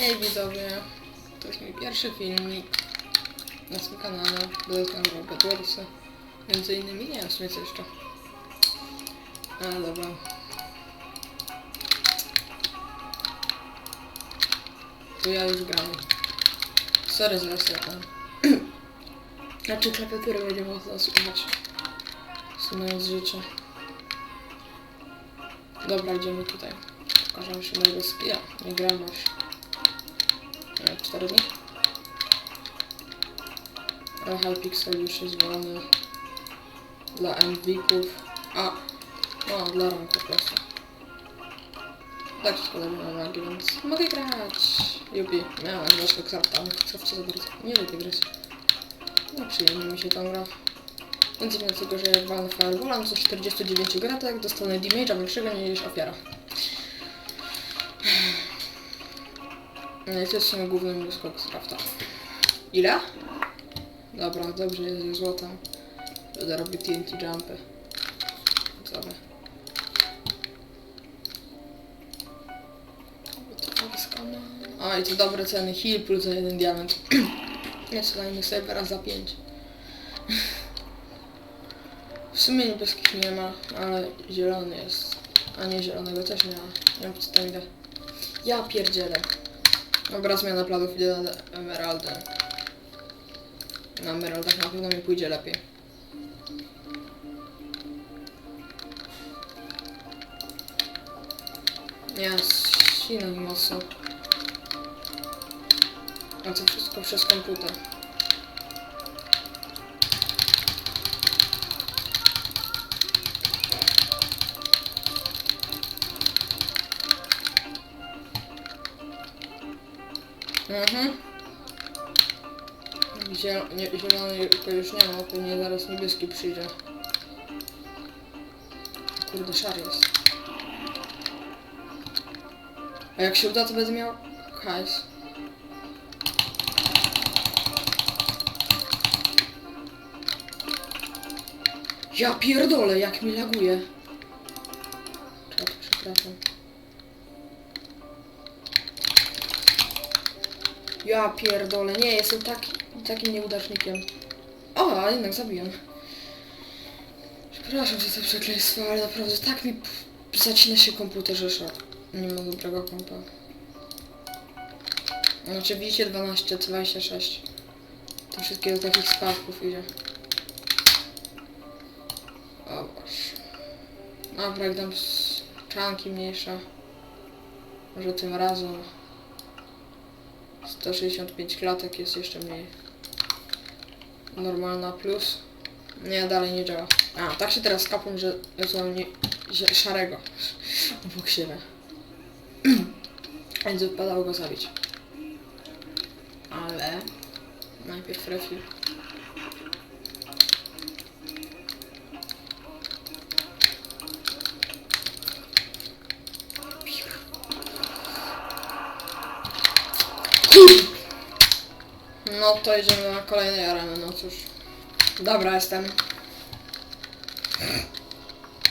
Hej widzowie, to jest mój pierwszy filmik na tym kanale. Będę tam Bedwarsy. Między innymi, nie wiem co jeszcze. Ale dobra. To ja już gram. Sorry za resetę. Znaczy klawiatury będzie mocno słuchać. Sumując życzę. Dobra, idziemy tutaj. Pokażę się mojego skilla. Nie gram już. Nie, 4 dni. Ale Hypixel już jest wolny. Dla MVP-ków. A, no, dla rank po prostu. Tak się składa na wagi, więc mogę grać. Jupi, miałem waszego krafta, ale krafcie za bardzo. Nie lubię grać. No przyjemnie mi się tam gra. Więc mimo tego, że jak walnę Fireballem z 49 gratek, dostanę damage'a większego niż ofiara. To jest sumie główny z krafta. Ile? Dobra, dobrze, jest złotem. Będę robił TNT jumpy. Dobra. O, i to dobre ceny. Heal plus za jeden diament. Jest na innych serwerach za 5. W sumie niebieskich nie ma, ale zielony jest. A nie, zielonego też nie ma. Nie wiem, co tam idę. Ja pierdzielę. Dobra, zmiana planów, idę na Emeraldę. Na Emeraldach na pewno mi pójdzie lepiej. Nie, ścinę mocno. A to wszystko przez komputer. Mhm. Ziel nie, zielony to już nie ma, pewnie zaraz niebieski przyjdzie. Kurde, szary jest. A jak się uda, to będę miał hajs. Ja pierdolę, jak mi laguje. Czekaj, przepraszam. Ja pierdolę, nie, jestem taki, takim nieudacznikiem. O, a jednak zabiłem. Przepraszam za te przekleństwo, ale naprawdę tak mi zacina się komputer, że szat. Nie ma dobrego kompa. Znaczy widzicie 12, 26. To wszystkie do takich spadków idzie. O Boże. Dobra, jak dam czanki mniejsza. Może tym razem. 165 klatek jest jeszcze mniej. Normalna plus. Nie, dalej nie działa. A, tak się teraz kapłem, że złam nie, zie- szarego obok siebie. Więc wypadało go zabić. Ale najpierw refil. No to idziemy na kolejnej areny, no cóż. Dobra, jestem.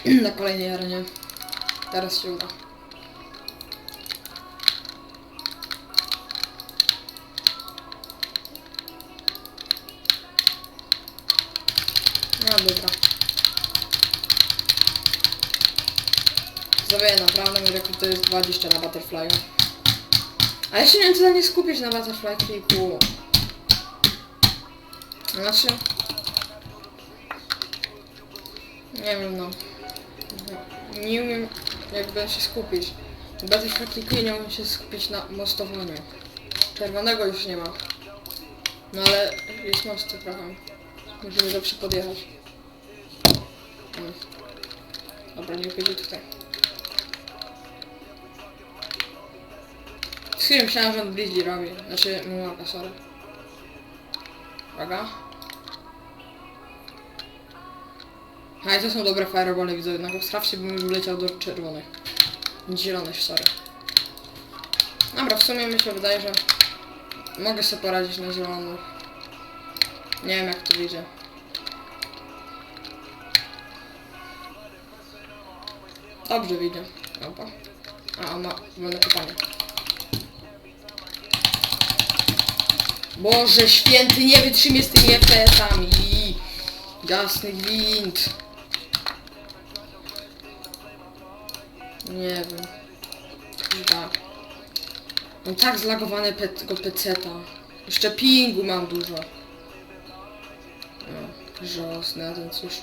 Na kolejnej arenie. Teraz się uda. No dobra. Zawieję naprawdę, to jest 20 na Butterfly'u. A ja się nie wiem, co nie skupić na Butterfly Kicku. Znaczy... Nie wiem, no. Nie umiem jakby się skupić. Butterfly Kicku nie umiem się skupić na mostowaniu. Czerwonego już nie ma. No ale jest most trochę. Musimy dobrze podjechać. Mm. Dobra, nie pójdzie tutaj. Chwilą myślałem, że on bliźni robi. Znaczy, mapa, sorry. Uwaga. A to są dobre firebole, widzę. Jednak w bym już wleciał do czerwonych. Zielonych, sorry. Dobra, w sumie mi się wydaje, że mogę sobie poradzić na zielonych. Nie wiem jak to wyjdzie. Dobrze wyjdzie. Opa. A, ma wolne pytanie. Boże święty, nie wytrzymie z tymi FPS-ami. Jasny gwint. Nie wiem. Chyba. Mam tak zlagowane pe peceta. Jeszcze pingu mam dużo. No, żałosne, a ten cóż.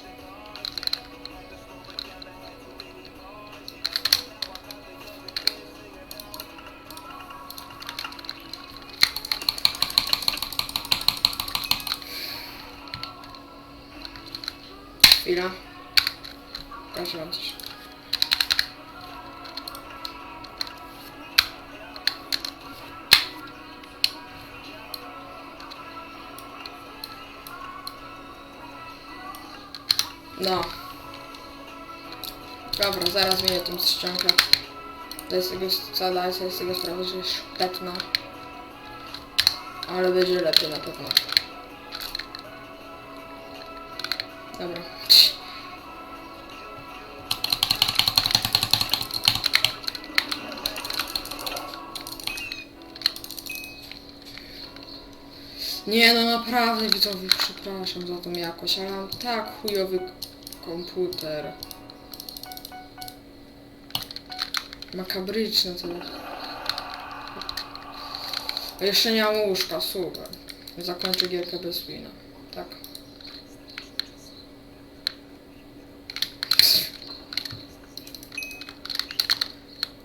Chwila. Pokażę wam coś. No. Dobra, zaraz zmienię tą ściankę. Z tego, co daję sobie z sprawę, że jest szpetna. Ale będzie lepiej na pewno. Dobra. Nie no naprawdę widzowie, przepraszam za tą jakość, ale mam tak chujowy komputer. Makabryczne to jest. A jeszcze nie mam łóżka, super. Zakończę gierkę bez wina. Tak.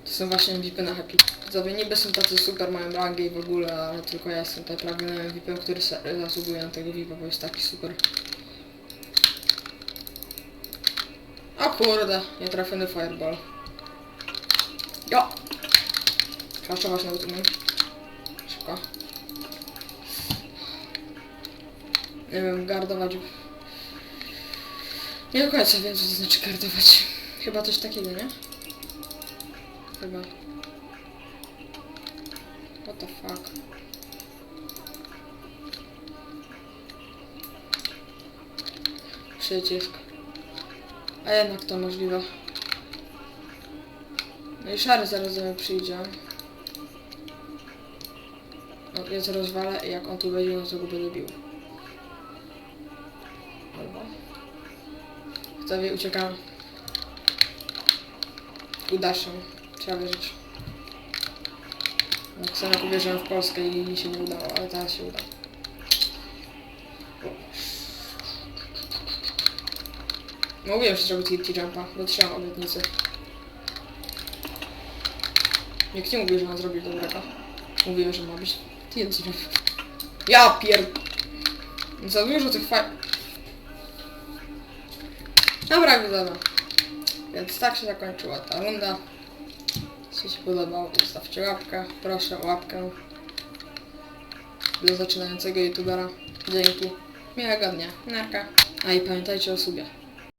To są właśnie MVP na Happy. Widzowie niby są tacy super, mają rangę i w ogóle, ale tylko ja jestem tutaj prawdziwym MVP-em, który zasługuje na tego VIP-a, bo jest taki super. O kurde, nietrafiony fireball. Jo! Kraszować na umiem. Szybko. Nie wiem, gardować. Nie do końca wiem, co to znaczy gardować. Chyba coś takiego, nie? Chyba. The fuck? Przycisk. A jednak to możliwe. No i szary zaraz do mnie przyjdzie. No, ja to rozwalę i jak on tu będzie, no to go będę bił. Albo... Widzowie, uciekam. Uda się. Trzeba wierzyć. Sobie uwierzyłem w Polskę i mi się nie udało, ale teraz się uda. Mówiłem, że zrobię TNT Jumpa, dotrzymam obietnicy. Nikt nie mówił, że mam zrobić dobrego. Mówiłem, że ma być TNT Jump. Ja pier... Za dużo tych faj... Dobra, wiadomo. Więc tak się zakończyła ta runda. Jeśli się podobało, to łapkę. Proszę o łapkę. Dla zaczynającego youtubera. Dzięki. Miłego dnia. Narka. A i pamiętajcie o subie.